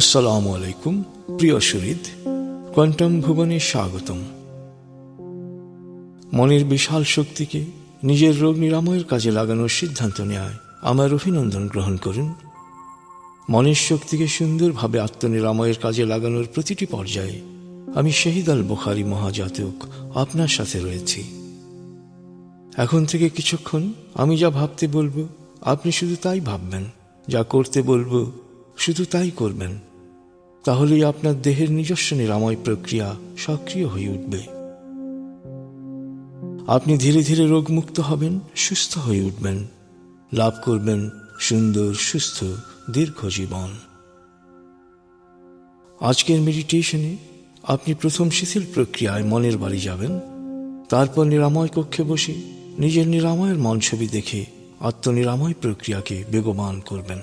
আসসালামু আলাইকুম, প্রিয় সুরিদ কোয়ান্টাম ভুবনে স্বাগতম। মনের বিশাল শক্তিকে নিজের রোগ নিরাময়ের কাজে লাগানোর সিদ্ধান্ত নেয় আমার অভিনন্দন গ্রহণ করুন। মনের শক্তিকে সুন্দরভাবে আত্মনিরাময়ের কাজে লাগানোর প্রতিটি পর্যায়ে আমি শহীদ আল বুখারি মহাজাতক আপনার সাথে রয়েছি। এখন থেকে কিছুক্ষণ আমি যা ভাবতে বলব, আপনি শুধু তাই ভাববেন, যা করতে বলব শুধু তাই করবেন, তাহলেই আপনার দেহের নিজস্ব নিরাময় প্রক্রিয়া সক্রিয় হয়ে উঠবে। আপনি ধীরে ধীরে রোগমুক্ত হবেন, সুস্থ হয়ে উঠবেন। লাভ করবেন সুন্দর, সুস্থ দীর্ঘ জীবন আজকের মেডিটেশনে আপনি প্রথম শিথিল প্রক্রিয়ায় মনের বাড়ি যাবেন, তারপর নিরাময় কক্ষে বসে নিজের নিরাময়ের মন ছবি দেখে আত্মনিরাময় প্রক্রিয়াকে বেগবান করবেন।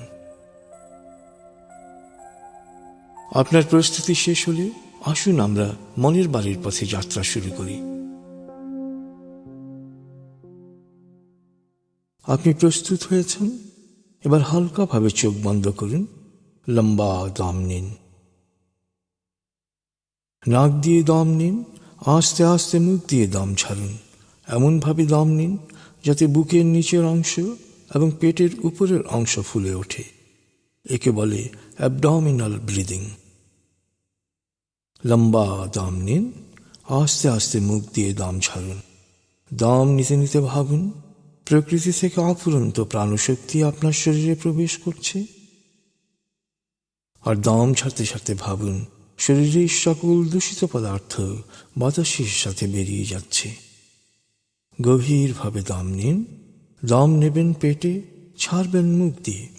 আপনার প্রস্তুতি শেষ হলে আসুন আমরা মনের বাড়ির পথে যাত্রা শুরু করি। আপনি প্রস্তুত হয়েছেন? এবার হালকাভাবে চোখ বন্ধ করুন। লম্বা দম নিন। নাক দিয়ে দম নিন, আস্তে আস্তে মুখ দিয়ে দম ছাড়ুন। এমনভাবে দম নিন যাতে বুকের নিচের অংশ এবং পেটের উপরের অংশ ফুলে ওঠে। একে বলে অ্যাবডমিনাল ব্রিদিং লম্বা দম নিন, আস্তে আস্তে মুখ দিয়ে দম ছাড়ুন। দম নিতে নিতে ভাবুন, প্রকৃতি থেকে অফুরন্ত প্রাণশক্তি আপনার শরীরে প্রবেশ করছে। আর দম ছাড়তে ছাড়তে ভাবুন, শরীরের সকল দূষিত পদার্থ বাতাসের সাথে বেরিয়ে যাচ্ছে। গভীরভাবে দম নিন, দম নেবেন পেটে, ছাড়বেন মুখ দিয়ে।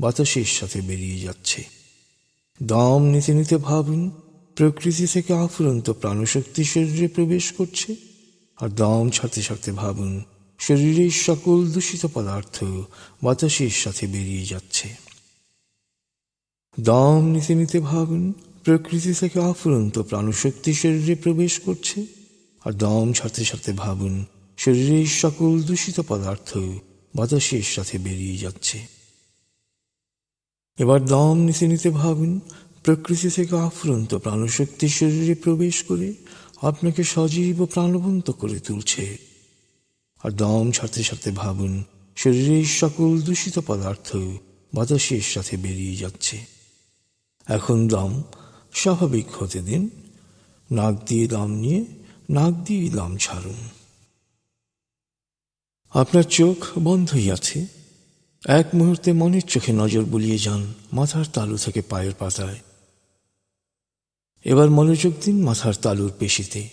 বাতাসের সাথে বেরিয়ে যাচ্ছে। দম নিতে নিতে ভাবুন, প্রকৃতি থেকে আফুরন্ত প্রাণশক্তি শরীরে প্রবেশ করছে। আর দম ছাড়তে ছাড়তে ভাবুন, শরীরের সকল দূষিত পদার্থ বাতাসের সাথে বেরিয়ে যাচ্ছে। দম নিতে নিতে ভাবুন, প্রকৃতি থেকে আফুরন্ত প্রাণশক্তি শরীরে প্রবেশ করছে। আর দম ছাড়তে ছাড়তে ভাবুন, শরীরের সকল দূষিত পদার্থ বাতাসের সাথে বেরিয়ে যাচ্ছে। এবার দম নিতে নিতে ভাবুন প্রকৃতি থেকে আফুরন্ত প্রাণশক্তি শরীরে প্রবেশ করে আপনাকে সজীব ও প্রাণবন্ত করে তুলছে। আর দম ছাড়তে ছাড়তে ভাবুন শরীরের সকল দূষিত পদার্থ বাতাসের সাথে বেরিয়ে যাচ্ছে। এখন দম স্বাভাবিক হতে দিন, নাক দিয়ে দম নিয়ে নাক দিয়ে দম ছাড়ুন। আপনার চোখ বন্ধই আছে এক মুহূর্তে মনের চোখে নজর বুলিয়ে যান মাথার তালু থেকে পায়ের পাতায়। এবার মনোযোগ দিন মাথার তালুর পেশিতে।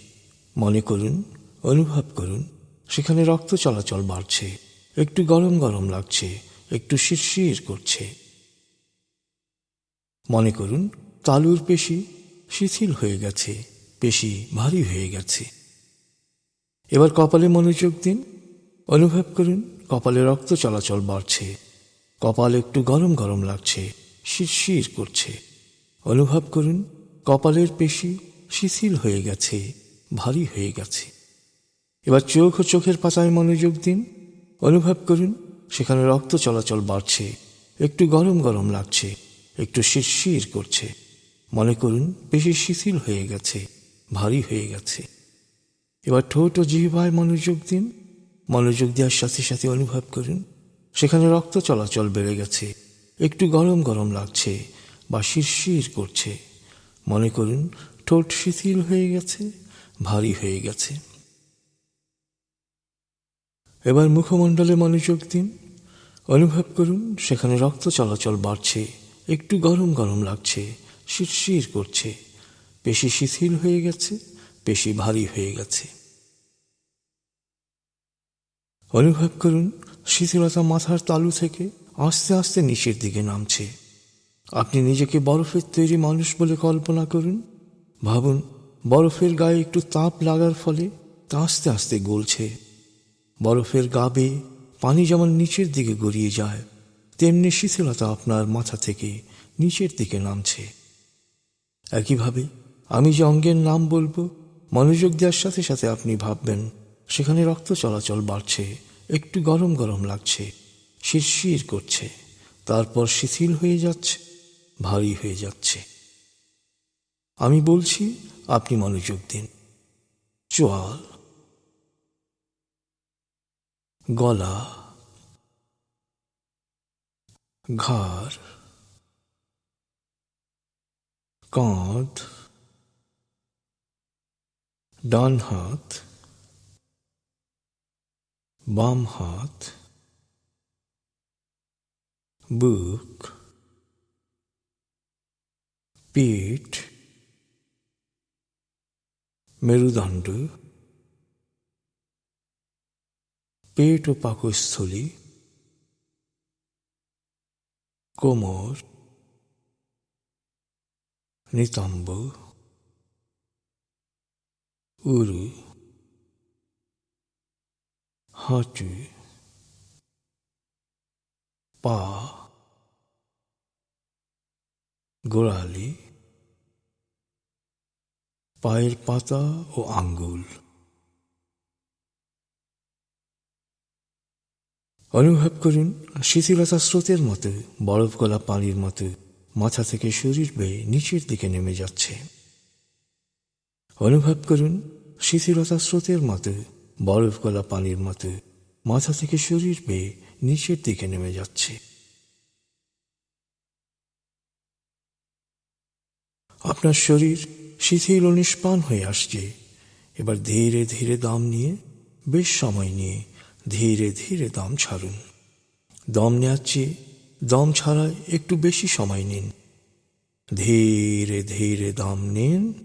মনে করুন, অনুভব করুন, সেখানে রক্ত চলাচল বাড়ছে, একটু গরম গরম লাগছে, একটু শিরশির করছে। মনে করুন, তালুর পেশি শিথিল হয়ে গেছে, পেশি ভারী হয়ে গেছে। এবার কপালে মনোযোগ দিন, অনুভব করুন, কপালে রক্ত চলাচল বাড়ছে। কপাল একটু গরম গরম লাগছে, শিরশির করছে। অনুভব করুন, কপালের পেশি শিথিল হয়ে গেছে, ভারী হয়ে গেছে। এবার চোখ ও চোখের পাতায় মনোযোগ দিন। অনুভব করুন, সেখানে রক্ত চলাচল বাড়ছে, একটু গরম গরম লাগছে, একটু শিরশির করছে। মনে করুন, পেশি শিথিল হয়ে গেছে, ভারী হয়ে গেছে। এবার ঠোঁট ও জিহ্বায় মনোযোগ দিন। মনোযোগ দেওয়ার সাথে সাথে অনুভব করুন সেখানে রক্ত চলাচল বেড়ে গেছে। একটু গরম গরম লাগছে, বা শিরশির করছে। মনে করুন, ঠোঁট শিথিল হয়ে গেছে, ভারী হয়ে গেছে। এবার মুখমণ্ডলে মনোযোগ দিন। অনুভব করুন, সেখানে রক্ত চলাচল বাড়ছে, একটু গরম গরম লাগছে শিরশির করছে। পেশি শিথিল হয়ে গেছে, পেশি ভারী হয়ে গেছে। অনুভব করুন শিথিলতা মাথার তালু থেকে আস্তে আস্তে নিচের দিকে নামছে। আপনি নিজেকে বরফের তৈরি মানুষ বলে কল্পনা করুন। ভাবুন, বরফের গায়ে একটু তাপ লাগার ফলে তা আস্তে আস্তে গলছে। বরফের গা বেয়ে পানি যেমন নিচের দিকে গড়িয়ে যায়, তেমনি শিথিলতা আপনার মাথা থেকে নিচের দিকে নামছে। একইভাবে আমি যে অঙ্গের নাম বলব, মনোযোগ দেওয়ার সাথে সাথে আপনি ভাববেন, সেখানে রক্ত চলাচল বাড়ছে। একটু গরম গরম লাগছে, শিরশির করছে, তারপর শিথিল হয়ে যাচ্ছে, ভারী হয়ে যাচ্ছে। আমি বলছি, আপনি মনোযোগ দিন। চোয়াল। গলা। ঘাড়। কাঁধ। ডান হাত। বাম হাত বুক পেট মেরুদণ্ড পেট ও পাকস্থলী কোমর নিতম্ব উরু। পা গোড়ালি পায়ের পাতা ও আঙ্গুল অনুভব করুন শিথিলতা স্রোতের মতো, বরফ গলা পানির মতো, মাথা থেকে শরীর বেয়ে নিচের দিকে নেমে যাচ্ছে। অনুভব করুন শিথিলতা স্রোতের মতো বরফ গলা পানির মতো মাথা থেকে শরীর বেয়ে নিচের দিকে নেমে যাচ্ছে। আপনার শরীর শিথিল ও নিষ্পান হয়ে আসছে। এবার ধীরে ধীরে দাম নিয়ে, বেশ সময় নিয়ে ধীরে ধীরে দম ছাড়ুন। দম নেওয়ার চেয়ে দম ছাড়ায় একটু বেশি সময় নিন। ধীরে ধীরে দম নিন।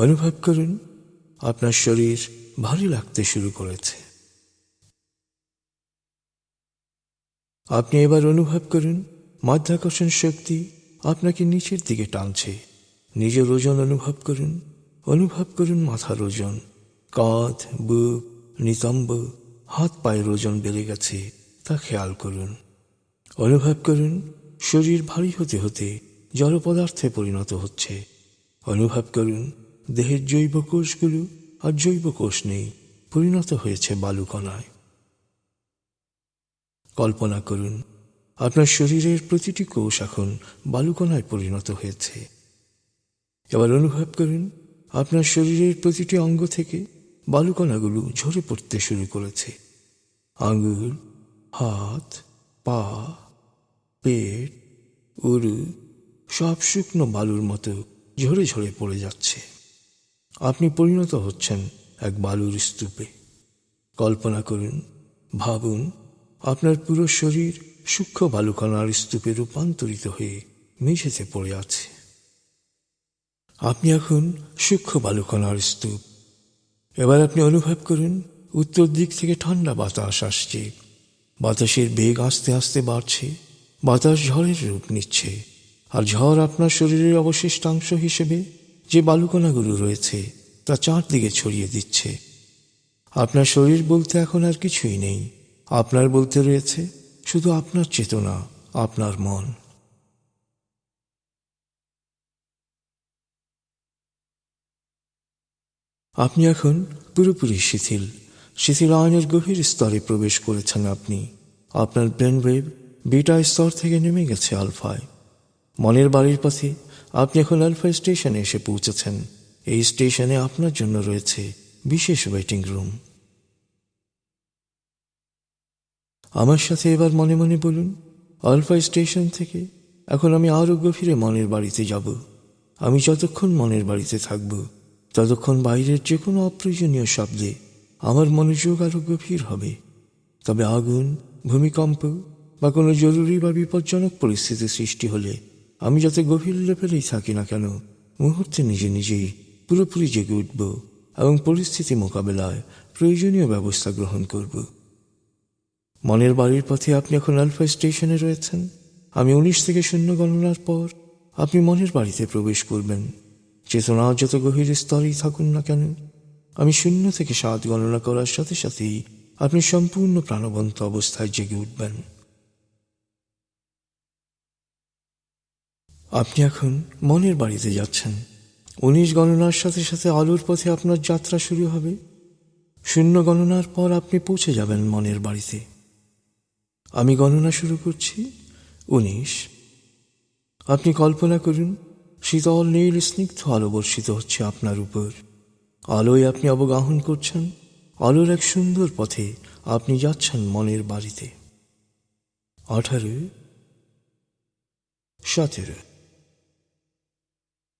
অনুভব করুন, আপনার শরীর ভারী লাগতে শুরু করেছে। আপনি এবার অনুভব করুন, মাধ্যাকর্ষণ শক্তি আপনাকে নিচের দিকে টানছে। নিজের ওজন অনুভব করুন অনুভব করুন মাথার ওজন। কাঁধ, বুক, নিতম্ব, হাত পায়ের ওজন বেড়ে গেছে, তা খেয়াল করুন। অনুভব করুন, শরীর ভারী হতে হতে জড় পদার্থে পরিণত হচ্ছে। অনুভব করুন দেহের জৈব কোষগুলো আর জৈব কোষ নেই পরিণত হয়েছে বালুকণায়। কল্পনা করুন, আপনার শরীরের প্রতিটি কোষ এখন বালুকণায় পরিণত হয়েছে। এবার অনুভব করুন, আপনার শরীরের প্রতিটি অঙ্গ থেকে বালুকণাগুলো ঝরে পড়তে শুরু করেছে। আঙুল হাত, পা, পেট, উরু সব শুকনো বালুর মতো ঝরে ঝরে পড়ে যাচ্ছে। আপনি পরিণত হচ্ছেন এক বালুর স্তূপে। কল্পনা করুন, ভাবুন, আপনার পুরো শরীর সূক্ষ্ম বালুকণার স্তূপে রূপান্তরিত হয়ে মেঝেতে পড়ে আছে। আপনি এখন সূক্ষ্ম বালুকণার স্তূপ। এবার আপনি অনুভব করুন, উত্তর দিক থেকে ঠান্ডা বাতাস আসছে। বাতাসের বেগ আস্তে আস্তে বাড়ছে, বাতাস ঝড়ের রূপ নিচ্ছে। আর ঝড় আপনার শরীরের অবশিষ্টাংশ হিসেবে যে বালুকণাগুলো রয়েছে, তা চারদিকে ছড়িয়ে দিচ্ছে। আপনার শরীর বলতে এখন আর কিছুই নেই। আপনার বলতে রয়েছে, শুধু আপনার চেতনা, আপনার মন। আপনি এখন পুরোপুরি শিথিল। শিথিল আয়নের গভীর স্তরে প্রবেশ করেছেন আপনি। আপনার ব্রেন ওয়েভ বিটা স্তর থেকে নেমে গেছে আলফায়। মনের বাড়ির পথে আপনি এখন আলফা স্টেশনে এসে পৌঁছেছেন। এই স্টেশনে আপনার জন্য রয়েছে বিশেষ ওয়েটিং রুম আমার সাথে এবার মনে মনে বলুন আলফা স্টেশন থেকে এখন আমি আরও গভীরে মনের বাড়িতে যাব। আমি যতক্ষণ মনের বাড়িতে থাকব, ততক্ষণ বাইরের যে কোনো অপ্রয়োজনীয় শব্দে আমার মনোযোগ আরও গভীর হবে। তবে আগুন, ভূমিকম্প বা কোনো জরুরি বা বিপজ্জনক পরিস্থিতি সৃষ্টি হলে আমি যত গভীর লেভেলেই থাকি না কেন, মুহূর্তে নিজে নিজেই পুরোপুরি জেগে উঠব এবং পরিস্থিতি মোকাবেলায় প্রয়োজনীয় ব্যবস্থা গ্রহণ করব। মনের বাড়ির পথে আপনি এখন আলফা স্টেশনে রয়েছেন। আমি উনিশ থেকে শূন্য গণনার পর আপনি মনের বাড়িতে প্রবেশ করবেন। চেতনা যত গভীর স্তরেই থাকুন না কেন, আমি শূন্য থেকে সাত গণনা করার সাথে সাথেই আপনি সম্পূর্ণ প্রাণবন্ত অবস্থায় জেগে উঠবেন। আপনি এখন মনের বাড়িতে যাচ্ছেন। উনিশ গণনার সাথে সাথে আলোর পথে আপনার যাত্রা শুরু হবে। শূন্য গণনার পর আপনি পৌঁছে যাবেন মনের বাড়িতে। আমি গণনা শুরু করছি উনিশ। আপনি কল্পনা করুন, শীতল নীল স্নিগ্ধ আলো বর্ষিত হচ্ছে আপনার উপর। আলোয় আপনি অবগাহন করছেন, আলোর এক সুন্দর পথে আপনি যাচ্ছেন মনের বাড়িতে। আঠারো, সতেরো।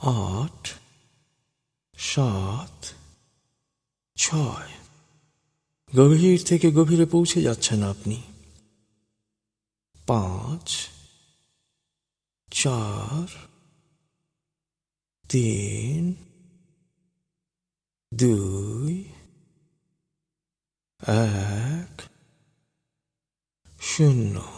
আট, সাত, ছয়। গভীর থেকে গভীরে পৌঁছে যাচ্ছেন আপনি। পাঁচ, চার, তিন, দুই, এক, শূন্য।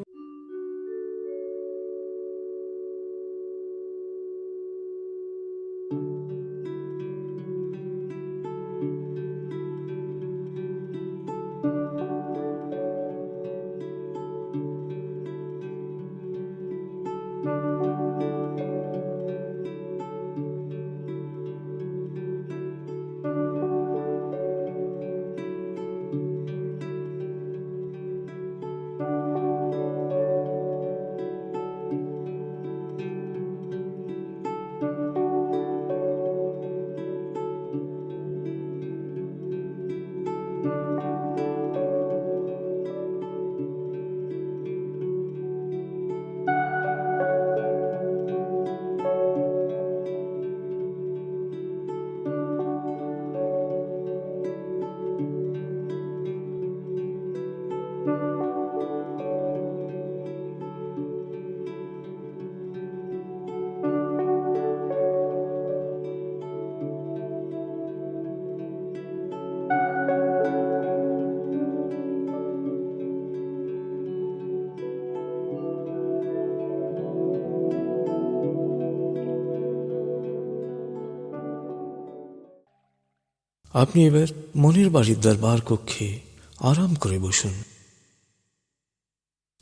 আপনি এবার মনের বাড়ির দরবার কক্ষে আরাম করে বসুন।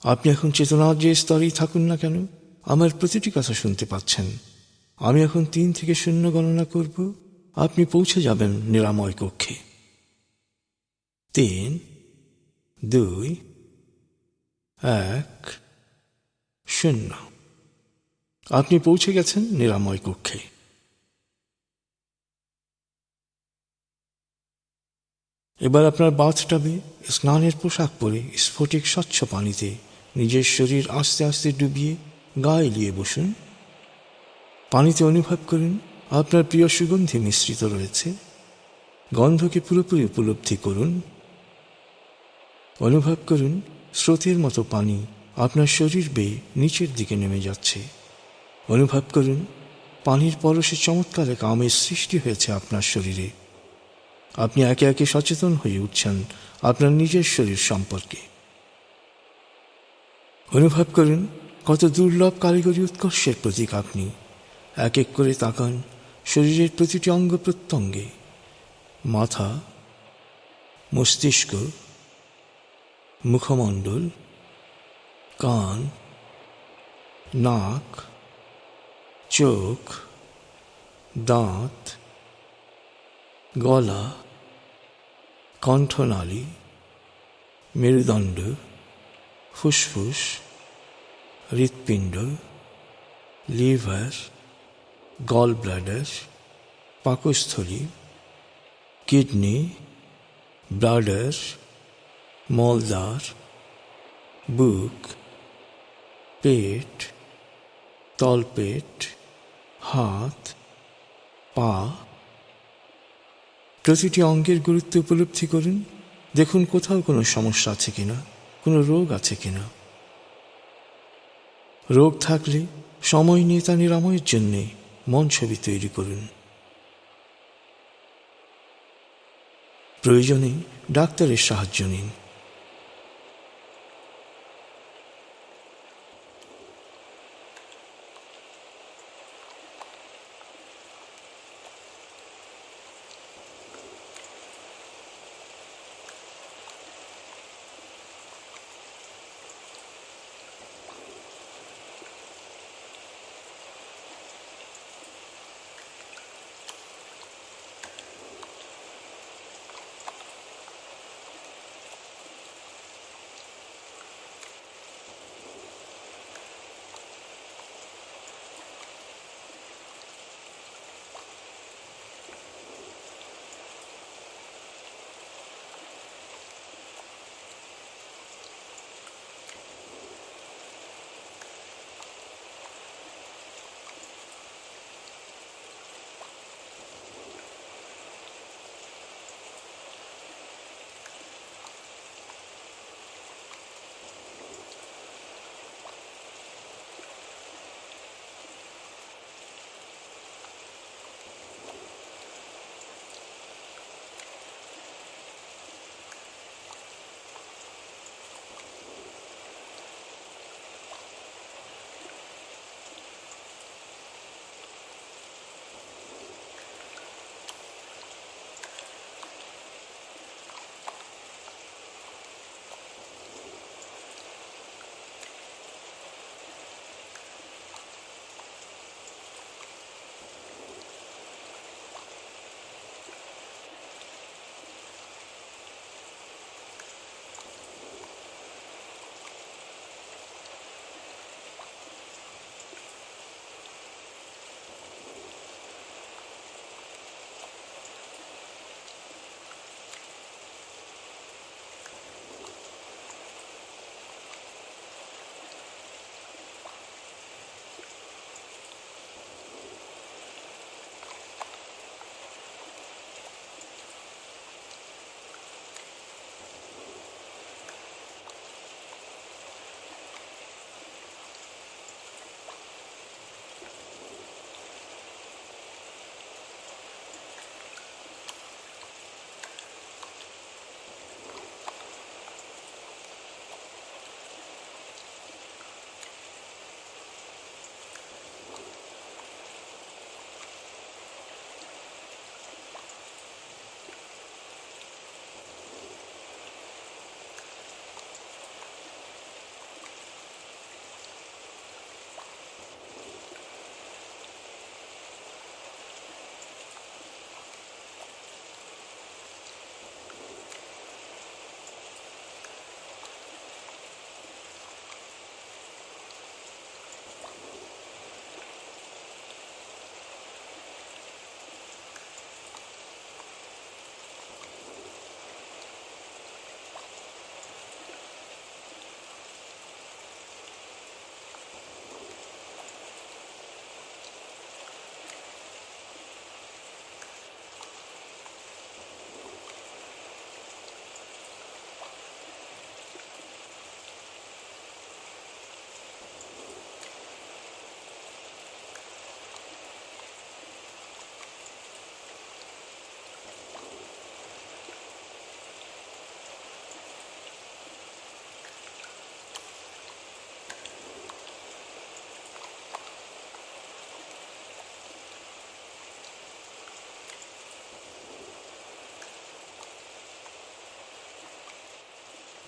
আপনি এখন চেতনার যে স্তরেই থাকুন না কেন, আমার প্রতিটি কথা শুনতে পাচ্ছেন। আমি এখন তিন থেকে শূন্য গণনা করব, আপনি পৌঁছে যাবেন নিরাময় কক্ষে। তিন, দুই, এক, শূন্য। আপনি পৌঁছে গেছেন নিরাময় কক্ষে। এবার আপনার বাথটাবে স্নানের পোশাক পরে স্ফটিক স্বচ্ছ পানিতে নিজের শরীর আস্তে আস্তে ডুবিয়ে গা এলিয়ে বসুন। পানিতে অনুভব করুন, আপনার প্রিয় সুগন্ধি মিশ্রিত রয়েছে। গন্ধকে পুরোপুরি উপলব্ধি করুন। অনুভব করুন, স্রোতের মতো পানি আপনার শরীর বেয়ে নিচের দিকে নেমে যাচ্ছে। অনুভব করুন, পানির পরশে চমৎকার এক আমের সৃষ্টি হয়েছে আপনার শরীরে। আপনি একে একে সচেতন হয়ে উঠছেন আপনার নিজের শরীর সম্পর্কে। অনুভব করুন কত দুর্লভ কারিগরি উৎকর্ষের প্রতীক আপনি। এক এক করে তাকান শরীরের প্রতিটি অঙ্গ প্রত্যঙ্গে। মাথা, মস্তিষ্ক, মুখমণ্ডল, কান, নাক, চোখ, দাঁত গলা, কণ্ঠনালী, মেরুদণ্ড, ফুসফুস, হৃৎপিণ্ড, লিভার, গল ব্লাডার, পাকস্থলী, কিডনি, ব্লাডার মলদার বুক, পেট, তলপেট, হাত, পা প্রতিটি অঙ্গের গুরুত্ব উপলব্ধি করুন। দেখুন কোথাও কোনো সমস্যা আছে কিনা, কোনো রোগ আছে কিনা। রোগ থাকলে সময় নিয়ে তা নিরাময়ের জন্যে মন ছবি তৈরি করুন। প্রয়োজনে ডাক্তারের সাহায্য নিন।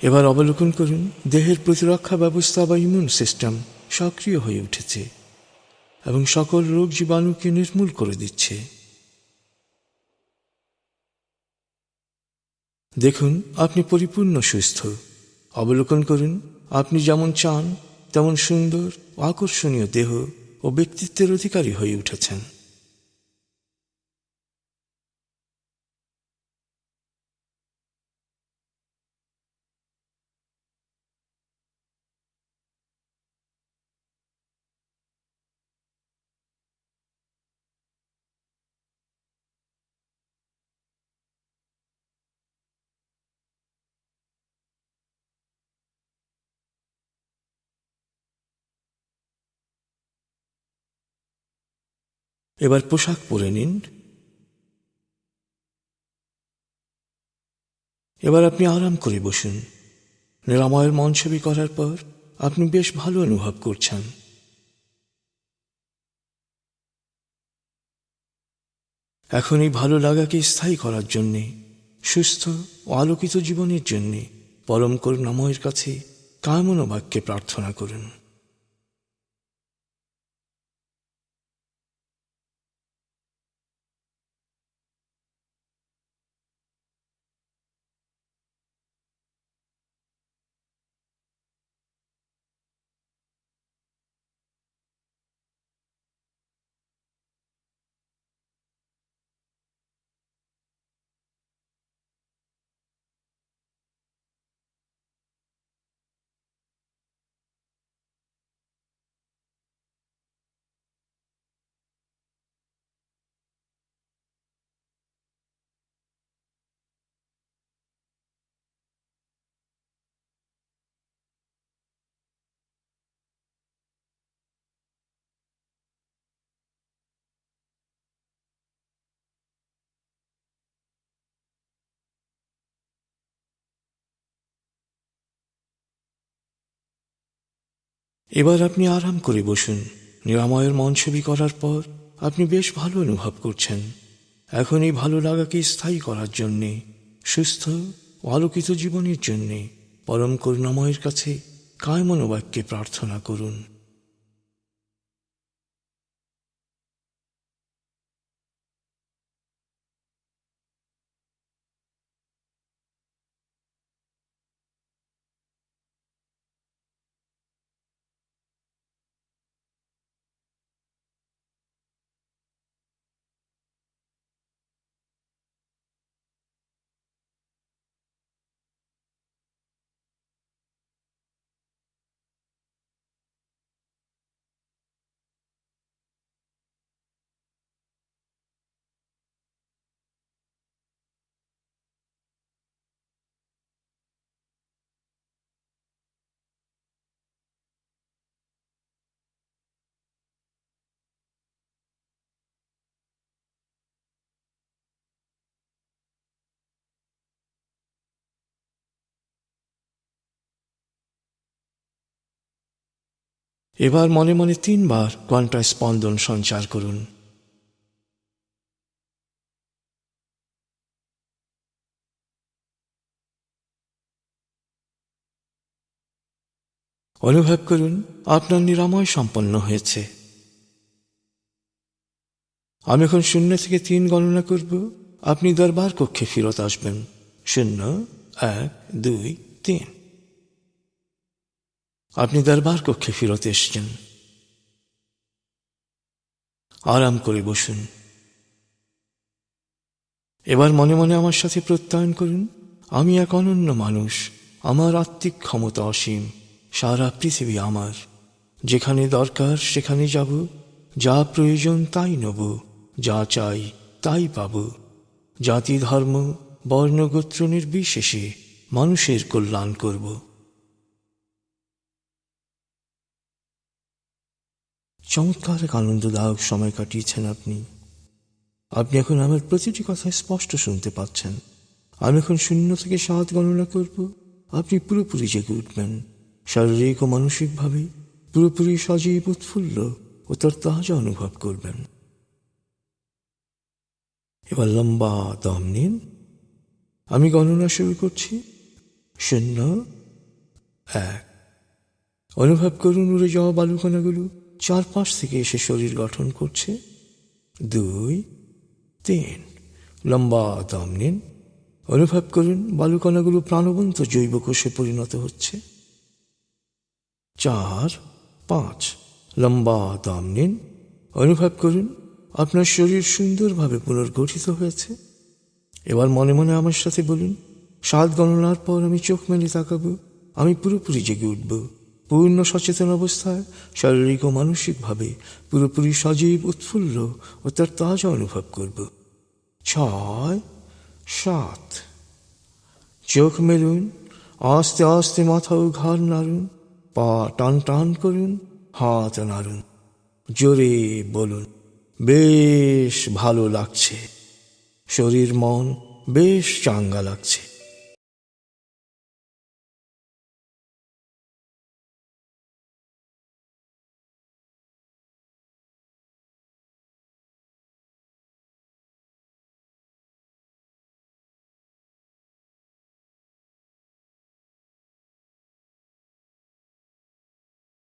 এবার অবলোকন করুন, দেহের প্রতিরক্ষা ব্যবস্থা বা ইমিউন সিস্টেম সক্রিয় হয়ে উঠেছে এবং সকল রোগ জীবাণুকে নির্মূল করে দিচ্ছে। দেখুন, আপনি পরিপূর্ণ সুস্থ। অবলোকন করুন, আপনি যেমন চান, তেমন সুন্দর, আকর্ষণীয় দেহ ও ব্যক্তিত্বের অধিকারী হয়ে উঠেছেন। এবার পোশাক পরে নিন। এবার আপনি আরাম করে বসুন। নিরাময়ের ছবি করার পর আপনি বেশ ভালো অনুভব করছেন। এখন এই ভালো লাগাকে স্থায়ী করার জন্যে, সুস্থ ও আলোকিত জীবনের জন্যে পরম করুণাময়ের কাছে কামনা বাক্যে প্রার্থনা করুন। এবার আপনি আরাম করে বসুন। নিরাময়ের ছবি করার পর আপনি বেশ ভালো অনুভব করছেন। এখন এই ভালো লাগাকে স্থায়ী করার জন্যে, সুস্থ ও আলোকিত জীবনের জন্যে পরম করুণাময়ের কাছে কায়মনোবাক্যে প্রার্থনা করুন। এবার মনে মনে তিনবার কোয়ান্টা স্পন্দন সঞ্চার করুন। অনুভব করুন, আপনার নিরাময় সম্পন্ন হয়েছে। আমি এখন শূন্য থেকে তিন গণনা করব। আপনি দরবার কক্ষে ফেরত আসবেন। শূন্য, এক, দুই, তিন। আপনি দরবার কক্ষে ফেরত এসছেন। আরাম করে বসুন। এবার মনে মনে আমার সাথে প্রত্যয়ন করুন। আমি এক অনন্য মানুষ। আমার আত্মিক ক্ষমতা অসীম। সারা পৃথিবী আমার। যেখানে দরকার সেখানে যাব। যা প্রয়োজন তাই নেব। যা চাই তাই পাব। জাতি ধর্ম বর্ণগোত্র নির্বিশেষে মানুষের কল্যাণ করব। চমৎকার এক আনন্দদায়ক সময় কাটিয়েছেন আপনি। আপনি এখন আমার প্রতিটি কথা স্পষ্ট শুনতে পাচ্ছেন। আমি এখন শূন্য থেকে সাত গণনা করব। আপনি পুরোপুরি জেগে উঠবেন। শারীরিক ও মানসিকভাবে পুরোপুরি সজীব, উৎফুল্ল ও তার তাজা অনুভব করবেন। এবার লম্বা দম নিন। আমি গণনা শুরু করছি। শূন্য, এক। অনুভব করুন উড়ে যাওয়া বালুকণাগুলো চারপাশ থেকে এসে শরীর গঠন করছে। দুই, তিন। লম্বা দম নিন। অনুভব করুন, বালুকণাগুলো প্রাণবন্ত জৈব কোষে পরিণত হচ্ছে। চার, পাঁচ। লম্বা দম নিন। অনুভব করুন, আপনার শরীর সুন্দরভাবে পুনর্গঠিত হয়েছে। এবার মনে মনে আমার সাথে বলুন সাত গণনার পর আমি চোখ মেলে তাকাবো, আমি পুরোপুরি জেগে উঠব। পূর্ণ সচেতন অবস্থায়, শারীরিক ও মানসিকভাবে পুরোপুরি সজীব, উৎফুল্ল ও তার তাজা অনুভব করব। ছয়, সাত। চোখ মেলুন, আস্তে আস্তে মাথা ও ঘাড় নাড়ুন, পা টান টান করুন, হাত নাড়ুন, জোরে বলুন, বেশ ভালো লাগছে। শরীর মন বেশ চাঙ্গা লাগছে।